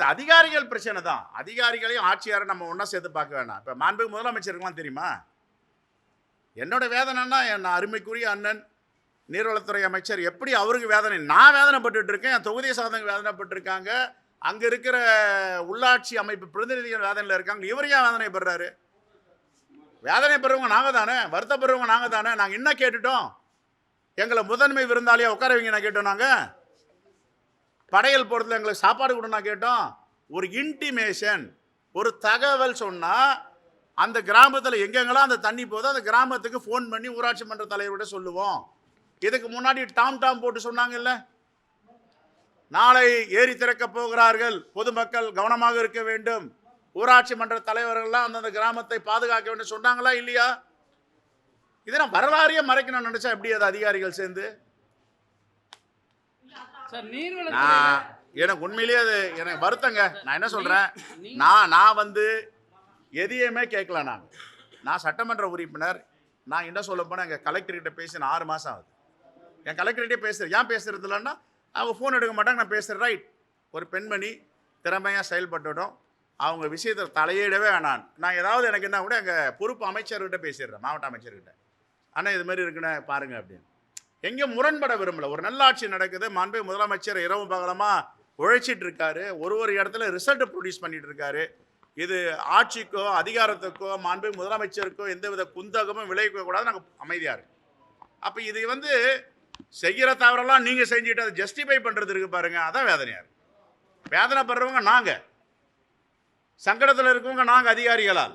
இது அதிகாரிகள் பிரச்சனை தான். அதிகாரிகளையும் ஆட்சியாரை நம்ம ஒன்றா சேர்த்து பார்க்க வேண்டாம் இப்போ மாண்புமிகு முதலமைச்சருக்குலாம் தெரியுமா? என்னோட வேதனைன்னா என் அருமைக்குரிய அண்ணன் நீர்வளத்துறை அமைச்சர் எப்படி அவருக்கு வேதனை? நான் வேதனைப்பட்டு இருக்கேன் என் தொகுதியை சார்ந்தவங்க வேதனைப்பட்டிருக்காங்க. அங்கே இருக்கிற உள்ளாட்சி அமைப்பு பிரதிநிதிகள் வேதனையில் இருக்காங்க. இவர் ஏன் வேதனைப்படுறாரு? வேதனைப்படுறவங்க நாங்கள் தானே? வருத்தப்படுறவங்க நாங்கள் தானே? நாங்கள் என்ன கேட்டுட்டோம். எங்களை முதன்மை விருந்தாளியாக உட்கார நான் கேட்டோம் நாங்கள் படையல் போகிறதுல எங்களுக்கு சாப்பாடு கொடுனா கேட்டோம். ஒரு இன்டிமேஷன் ஒரு தகவல் சொன்னால் அந்த கிராமத்தில் எங்கெங்கெல்லாம் அந்த தண்ணி போதோ அந்த கிராமத்துக்கு ஃபோன் பண்ணி ஊராட்சி மன்ற தலைவர்கிட்ட சொல்லுவோம். இதுக்கு முன்னாடி டாம் டாம் போட்டு சொன்னாங்கல்ல? நாளை ஏரி திறக்க போகிறார்கள். பொதுமக்கள் கவனமாக இருக்க வேண்டும். ஊராட்சி மன்ற தலைவர்கள்லாம் அந்தந்த கிராமத்தை பாதுகாக்க வேண்டும். சொன்னாங்களா? இல்லையா? இதெல்லாம் வரலாறையே மறைக்கணும்னு நினச்சா எப்படி அது அதிகாரிகள் சேர்ந்து? நான் எனக்கு உண்மையிலேயே அது எனக்கு வருத்தங்க. நான் என்ன சொல்றேன்? நான் நான் வந்து எதையுமே கேட்கல நான். நான் சட்டமன்ற உறுப்பினர். நான் என்ன சொல்ல போனால் எங்கள் கலெக்டர்கிட்ட பேசி நான் ஆறு மாதம் ஆகுது. என் கலெக்டர்கிட்டே பேசுகிறேன் ஏன் பேசுறது இல்லைன்னா அவங்க ஃபோன் எடுக்க மாட்டாங்க நான் பேசுகிறேன் ரைட் ஒரு பெண்மணி திறமையாக செயல்பட்டுடும் அவங்க விஷயத்தை தலையிடவே வேணாம். நான் ஏதாவது எனக்கு என்ன கூட எங்கள் பொறுப்பு அமைச்சர்கிட்ட பேசிடுறேன் மாவட்ட அமைச்சர்கிட்ட. அண்ணா இது மாதிரி இருக்குண்ணே பாருங்க அப்படின்னு. எங்கேயும் முரண்பட விரும்பல. ஒரு நல்லாட்சி நடக்குது. மாண்பு முதலமைச்சர் இரவு பகலமாக உழைச்சிட்டு இருக்காரு. ஒரு ஒரு இடத்துல ரிசல்ட் ப்ரொடியூஸ் பண்ணிட்டு இருக்காரு. இது ஆட்சிக்கோ அதிகாரத்துக்கோ மாண்பு முதலமைச்சருக்கோ எந்தவித குந்தகமும் விளைவிக்க கூடாது. நாங்கள் அமைதியாக இருக்கு அப்போ இது வந்து செய்கிற தவறெல்லாம் நீங்கள் செஞ்சுட்டு அதை ஜஸ்டிஃபை பண்ணுறது இருக்கு பாருங்கள் அதான் வேதனையாக இருக்கு. வேதனைப்படுறவங்க நாங்கள் சங்கடத்தில் இருக்கவங்க நாங்கள் அதிகாரிகளால்.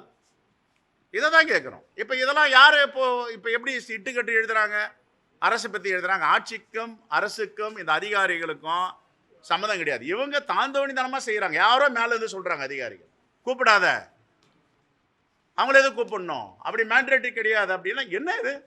இதை தான் கேட்குறோம். இப்போ இதெல்லாம் யார் இப்போது இப்போ எப்படி இட்டுக்கட்டு எழுதுகிறாங்க அரசை பற்றி எழுதுறாங்க. ஆட்சிக்கும் அரசுக்கும் இந்த அதிகாரிகளுக்கும் சம்மதம் கிடையாது. இவங்க தாந்தோணித்தனமாக செய்கிறாங்க யாரோ மேலேருந்து சொல்கிறாங்க அதிகாரிகள். கூப்பிடாத. அவங்கள எதுவும் கூப்பிடணும்? அப்படி மேண்டேட்டரி கிடையாது அப்படின்னா என்ன இது?